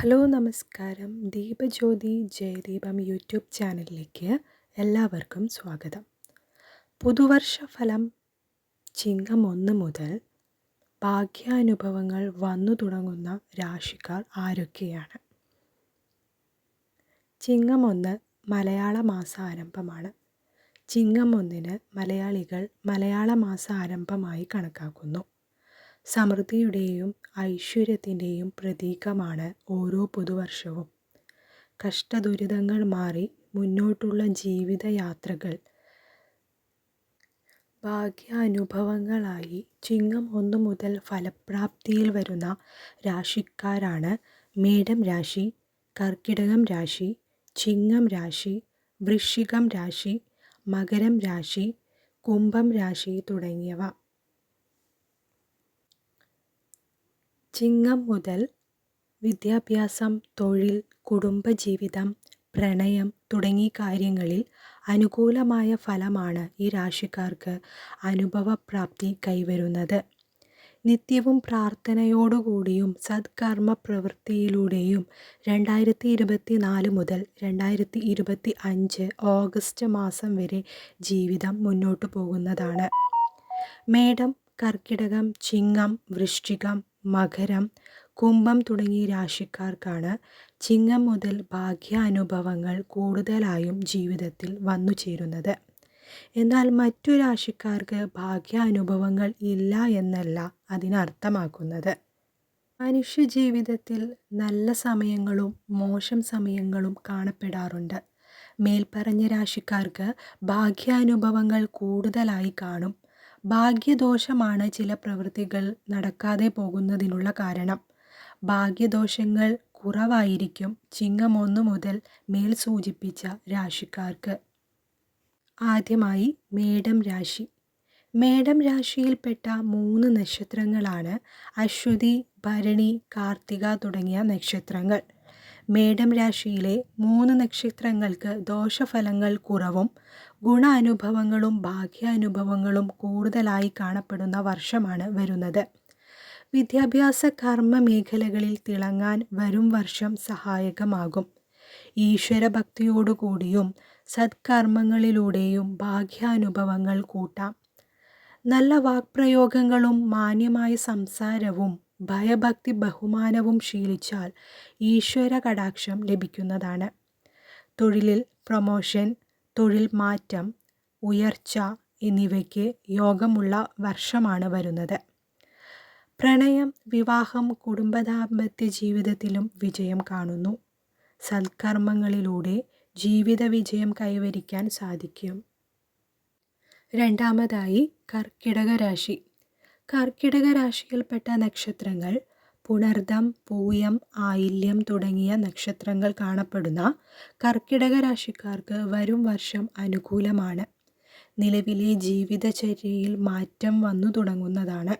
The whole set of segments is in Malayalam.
ഹലോ നമസ്കാരം. ദീപജ്യോതി ജയദീപം യൂട്യൂബ് ചാനലിലേക്ക് എല്ലാവർക്കും സ്വാഗതം. പുതുവർഷ ഫലം ചിങ്ങം ഒന്ന് മുതൽ ഭാഗ്യാനുഭവങ്ങൾ വന്നു തുടങ്ങുന്ന രാശിക്കാർ ആരൊക്കെയാണ്? ചിങ്ങം ഒന്ന് മലയാള മാസാരംഭമാണ്. ചിങ്ങം ഒന്നിന് മലയാളികൾ മലയാള മാസാരംഭമായി കണക്കാക്കുന്നു. സമൃദ്ധിയുടെയും ഐശ്വര്യത്തിന്റെയും പ്രതീകമാണ് ഓരോ പുതുവർഷവും. കഷ്ടദുരിതങ്ങൾ മാറി മുന്നോട്ടുള്ള ജീവിതയാത്രകൾ ഭാഗ്യാനുഭവങ്ങളായി ചിങ്ങം ഒന്ന് മുതൽ ഫലപ്രാപ്തിയിൽ വരുന്ന രാശിക്കാരാണ് മേടം രാശി കർക്കിടകം രാശി ചിങ്ങം രാശി വൃശ്ചികം രാശി മകരം രാശി കുംഭം രാശി തുടങ്ങിയവ. ചിങ്ങം മുതൽ വിദ്യാഭ്യാസം തൊഴിൽ കുടുംബജീവിതം പ്രണയം തുടങ്ങി കാര്യങ്ങളിൽ അനുകൂലമായ ഫലമാണ് ഈ രാശിക്കാർക്ക് അനുഭവപ്രാപ്തി കൈവരുന്നത്. നിത്യവും പ്രാർത്ഥനയോടുകൂടിയും സത്കർമ്മ പ്രവൃത്തിയിലൂടെയും രണ്ടായിരത്തി ഇരുപത്തി നാല് മുതൽ രണ്ടായിരത്തി ഇരുപത്തി അഞ്ച് ഓഗസ്റ്റ് മാസം വരെ ജീവിതം മുന്നോട്ടു പോകുന്നതാണ്. മേടം കർക്കിടകം ചിങ്ങം വൃശ്ചികം മകരം കുംഭം തുടങ്ങിയ രാശിക്കാർക്കാണ് ചിങ്ങം മുതൽ ഭാഗ്യാനുഭവങ്ങൾ കൂടുതലായും ജീവിതത്തിൽ വന്നു ചേരുന്നത്. എന്നാൽ മറ്റു രാശിക്കാർക്ക് ഭാഗ്യാനുഭവങ്ങൾ ഇല്ല എന്നല്ല അതിനർത്ഥമാക്കുന്നത്. മനുഷ്യ ജീവിതത്തിൽ നല്ല സമയങ്ങളും മോശം സമയങ്ങളും കാണപ്പെടാറുണ്ട്. മേൽപ്പറഞ്ഞ രാശിക്കാർക്ക് ഭാഗ്യാനുഭവങ്ങൾ കൂടുതലായി കാണും. ഭാഗ്യദോഷമാണ് ചില പ്രവൃത്തികൾ നടക്കാതെ പോകുന്നതിനുള്ള കാരണം. ഭാഗ്യദോഷങ്ങൾ കുറവായിരിക്കും ചിങ്ങം ഒന്ന് മുതൽ മേൽ സൂചിപ്പിച്ച രാശിക്കാർക്ക്. ആദ്യമായി മേടം രാശി. മേടം രാശിയിൽപ്പെട്ട മൂന്ന് നക്ഷത്രങ്ങളാണ് അശ്വതി ഭരണി കാർത്തിക തുടങ്ങിയ നക്ഷത്രങ്ങൾ. മേടം രാശിയിലെ മൂന്ന് നക്ഷത്രങ്ങൾക്ക് ദോഷഫലങ്ങൾ കുറവും ഗുണാനുഭവങ്ങളും ഭാഗ്യാനുഭവങ്ങളും കൂടുതലായി കാണപ്പെടുന്ന വർഷമാണ് വരുന്നത്. വിദ്യാഭ്യാസ കർമ്മ മേഖലകളിൽ തിളങ്ങാൻ വരും വർഷം സഹായകമാകും. ഈശ്വരഭക്തിയോടുകൂടിയും സത്കർമ്മങ്ങളിലൂടെയും ഭാഗ്യാനുഭവങ്ങൾ കൂട്ടാം. നല്ല വാക്പ്രയോഗങ്ങളും മാന്യമായ സംസാരവും ഭയഭക്തി ബഹുമാനവും ശീലിച്ചാൽ ഈശ്വര കടാക്ഷം ലഭിക്കുന്നതാണ്. തൊഴിലിൽ പ്രൊമോഷൻ തൊഴിൽ മാറ്റം ഉയർച്ച എന്നിവയ്ക്ക് യോഗമുള്ള വർഷമാണ് വരുന്നത്. പ്രണയം വിവാഹം കുടുംബദാമ്പത്യ ജീവിതത്തിലും വിജയം കാണുന്നു. സൽക്കർമ്മങ്ങളിലൂടെ ജീവിത വിജയം കൈവരിക്കാൻ സാധിക്കും. രണ്ടാമതായി കർക്കിടക രാശി. കർക്കിടക രാശിയിൽപ്പെട്ട നക്ഷത്രങ്ങൾ പുണർദം പൂയം ആയില്യം തുടങ്ങിയ നക്ഷത്രങ്ങൾ കാണപ്പെടുന്ന കർക്കിടക രാശിക്കാർക്ക് വരും വർഷം അനുകൂലമാണ്. നിലവിലെ ജീവിതചര്യയിൽ മാറ്റം വന്നു തുടങ്ങുന്നതാണ്.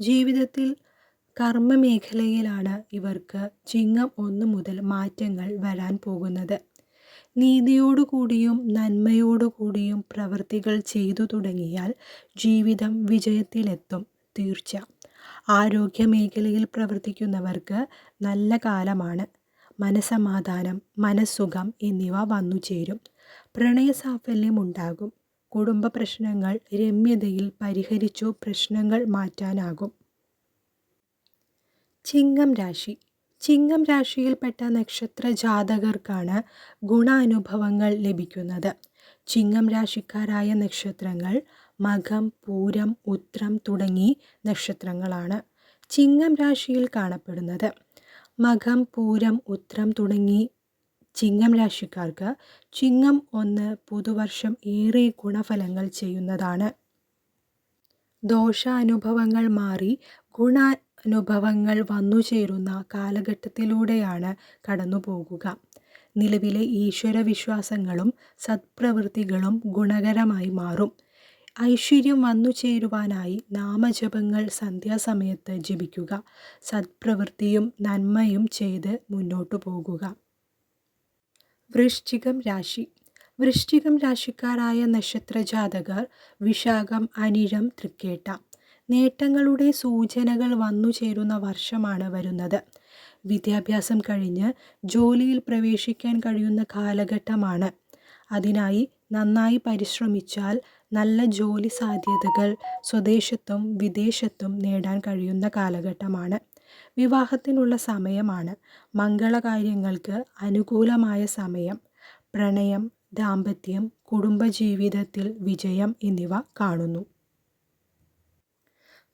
ജീവിതത്തിൽ കർമ്മ മേഖലയിലാണ് ഇവർക്ക് ചിങ്ങം ഒന്ന് മുതൽ മാറ്റങ്ങൾ വരാൻ പോകുന്നത്. നീതിയോടുകൂടിയും നന്മയോടുകൂടിയും പ്രവൃത്തികൾ ചെയ്തു തുടങ്ങിയാൽ ജീവിതം വിജയത്തിലെത്തും. തീർച്ച. ആരോഗ്യ മേഖലയിൽ പ്രവർത്തിക്കുന്നവർക്ക് നല്ല കാലമാണ്. മനസമാധാനം മനസ്സുഖം എന്നിവ വന്നു ചേരും. പ്രണയ സാഫല്യം ഉണ്ടാകും. കുടുംബ പ്രശ്നങ്ങൾ രമ്യതയിൽ പരിഹരിച്ചു പ്രശ്നങ്ങൾ മാറ്റാനാകും. ചിങ്ങം രാശി. ചിങ്ങം രാശിയിൽപ്പെട്ട നക്ഷത്ര ജാതകർക്കാണ് ഗുണാനുഭവങ്ങൾ ലഭിക്കുന്നത്. ചിങ്ങം രാശിക്കാരായ നക്ഷത്രങ്ങൾ മകം പൂരം ഉത്രം തുടങ്ങി നക്ഷത്രങ്ങളാണ് ചിങ്ങം രാശിയിൽ കാണപ്പെടുന്നത്. മകം പൂരം ഉത്രം തുടങ്ങി ചിങ്ങം രാശിക്കാർക്ക് ചിങ്ങം ഒന്ന് പുതുവർഷം ഏറെ ഗുണഫലങ്ങൾ ചെയ്യുന്നതാണ്. ദോഷാനുഭവങ്ങൾ മാറി ഗുണാനുഭവങ്ങൾ വന്നു ചേരുന്ന കാലഘട്ടത്തിലൂടെയാണ് കടന്നുപോകുക. നിലവിലെ ഈശ്വര വിശ്വാസങ്ങളും സത്പ്രവൃത്തികളും ഗുണകരമായി മാറും. ഐശ്വര്യം വന്നു ചേരുവാനായി നാമജപങ്ങൾ സന്ധ്യാസമയത്ത് ജപിക്കുക. സത്പ്രവൃത്തിയും നന്മയും ചെയ്ത് മുന്നോട്ടു പോകുക. വൃശ്ചികം രാശി. വൃശ്ചികം രാശിക്കാരായ നക്ഷത്രജാതകർ വിശാഖം അനിഴം തൃക്കേട്ട. നേട്ടങ്ങളുടെ സൂചനകൾ വന്നു ചേരുന്ന വർഷമാണ് വരുന്നത്. വിദ്യാഭ്യാസം കഴിഞ്ഞ് ജോലിയിൽ പ്രവേശിക്കാൻ കഴിയുന്ന കാലഘട്ടമാണ്. അതിനായി നന്നായി പരിശ്രമിച്ചാൽ നല്ല ജോലി സാധ്യതകൾ സ്വദേശത്തും വിദേശത്തും നേടാൻ കഴിയുന്ന കാലഘട്ടമാണ്. വിവാഹത്തിനുള്ള സമയമാണ്. മംഗളകാര്യങ്ങൾക്ക് അനുകൂലമായ സമയം. പ്രണയം ദാമ്പത്യം കുടുംബജീവിതത്തിൽ വിജയം എന്നിവ കാണുന്നു.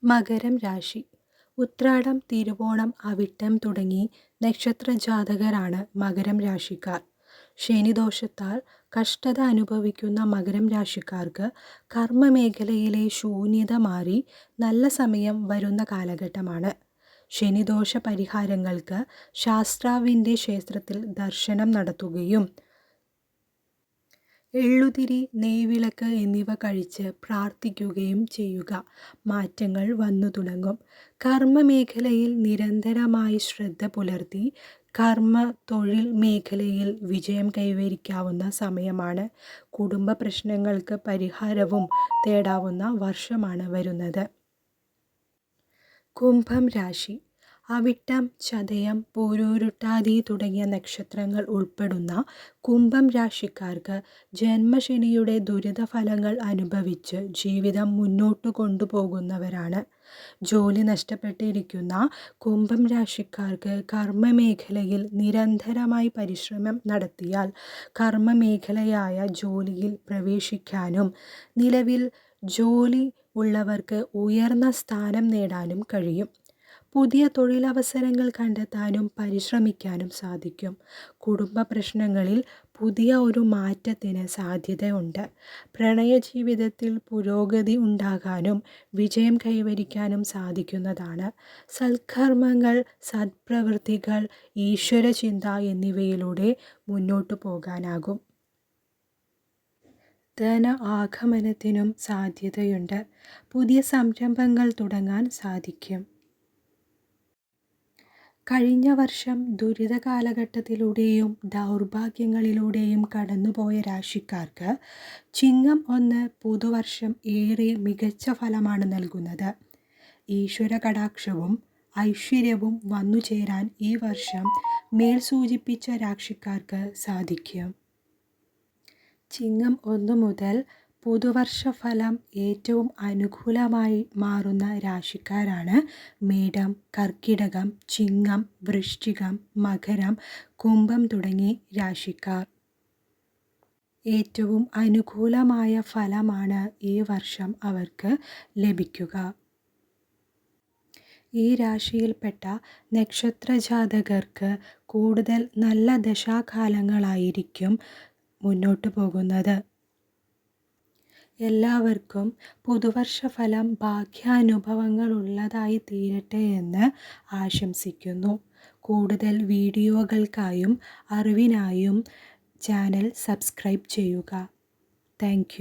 മകരം രാശി. ഉത്രാടം തിരുവോണം അവിട്ടം തുടങ്ങി നക്ഷത്ര ജാതകരാണ് മകരം രാശിക്കാർ. ശനിദോഷത്താൽ കഷ്ടത അനുഭവിക്കുന്ന മകരം രാശിക്കാർക്ക് കർമ്മമേഖലയിലെ ശൂന്യത മാറി നല്ല സമയം വരുന്ന കാലഘട്ടമാണ്. ശനിദോഷ പരിഹാരങ്ങൾക്ക് ശാസ്ത്രാവിന്റെ ക്ഷേത്രത്തിൽ ദർശനം നടത്തുകയും എള്ളുതിരി നെയ്വിളക്ക് എന്നിവ കഴിച്ച് പ്രാർത്ഥിക്കുകയും ചെയ്യുക. മാറ്റങ്ങൾ വന്നു തുടങ്ങും. കർമ്മമേഖലയിൽ നിരന്തരമായി ശ്രദ്ധ പുലർത്തി കർമ്മ തൊഴിൽ മേഖലയിൽ വിജയം കൈവരിക്കാവുന്ന സമയമാണ്. കുടുംബ പ്രശ്നങ്ങൾക്ക് പരിഹാരവും തേടാവുന്ന വർഷമാണ് വരുന്നത്. കുംഭം രാശി. അവിട്ടം ചതയം പൂരൂരുട്ടാതി തുടങ്ങിയ നക്ഷത്രങ്ങൾ ഉൾപ്പെടുന്ന കുംഭം രാശിക്കാർക്ക് ജന്മശനിയുടെ ദുരിതഫലങ്ങൾ അനുഭവിച്ച് ജീവിതം മുന്നോട്ട് കൊണ്ടുപോകുന്നവരാണ്. ജോലി നഷ്ടപ്പെട്ടിരിക്കുന്ന കുംഭം രാശിക്കാർക്ക് കർമ്മമേഖലയിൽ നിരന്തരമായി പരിശ്രമം നടത്തിയാൽ കർമ്മമേഖലയായ ജോലിയിൽ പ്രവേശിക്കാനും നിലവിൽ ജോലി ഉള്ളവർക്ക് ഉയർന്ന സ്ഥാനം നേടാനും കഴിയും. പുതിയ തൊഴിലവസരങ്ങൾ കണ്ടെത്താനും പരിശ്രമിക്കാനും സാധിക്കും. കുടുംബ പ്രശ്നങ്ങളിൽ പുതിയ ഒരു മാറ്റത്തിന് സാധ്യതയുണ്ട്. പ്രണയ ജീവിതത്തിൽ പുരോഗതി ഉണ്ടാകാനും വിജയം കൈവരിക്കാനും സാധിക്കുന്നതാണ്. സൽക്കർമ്മങ്ങൾ സത്പ്രവൃത്തികൾ ഈശ്വരചിന്ത എന്നിവയിലൂടെ മുന്നോട്ടു പോകാനാകും. ധന ആഗമനത്തിനും സാധ്യതയുണ്ട്. പുതിയ സംരംഭങ്ങൾ തുടങ്ങാൻ സാധിക്കും. കഴിഞ്ഞ വർഷം ദുരിത കാലഘട്ടത്തിലൂടെയും ദൗർഭാഗ്യങ്ങളിലൂടെയും കടന്നുപോയ രാശിക്കാർക്ക് ചിങ്ങം ഒന്ന് പുതുവർഷം ഏറെ മികച്ച ഫലമാണ് നൽകുന്നത്. ഈശ്വര കടാക്ഷവും ഐശ്വര്യവും വന്നു ചേരാൻ ഈ വർഷം മേൽ സൂചിപ്പിച്ച രാശിക്കാർക്ക് സാധിക്കും. ചിങ്ങം ഒന്ന് മുതൽ പുതുവർഷ ഫലം ഏറ്റവും അനുകൂലമായി മാറുന്ന രാശിക്കാരാണ് മേടം കർക്കിടകം ചിങ്ങം വൃശ്ചികം മകരം കുംഭം തുടങ്ങി രാശിക്കാർ. ഏറ്റവും അനുകൂലമായ ഫലമാണ് ഈ വർഷം അവർക്ക് ലഭിക്കുക. ഈ രാശിയിൽപ്പെട്ട നക്ഷത്രജാതകർക്ക് കൂടുതൽ നല്ല ദശാകാലങ്ങളായിരിക്കും മുന്നോട്ട് പോകുന്നത്. എല്ലാവർക്കും പുതുവർഷ ഫലം ഭാഗ്യാനുഭവങ്ങളുള്ളതായി തീരട്ടെ എന്ന് ആശംസിക്കുന്നു. കൂടുതൽ വീഡിയോകൾക്കായും അറിവിനായും ചാനൽ സബ്സ്ക്രൈബ് ചെയ്യുക. താങ്ക്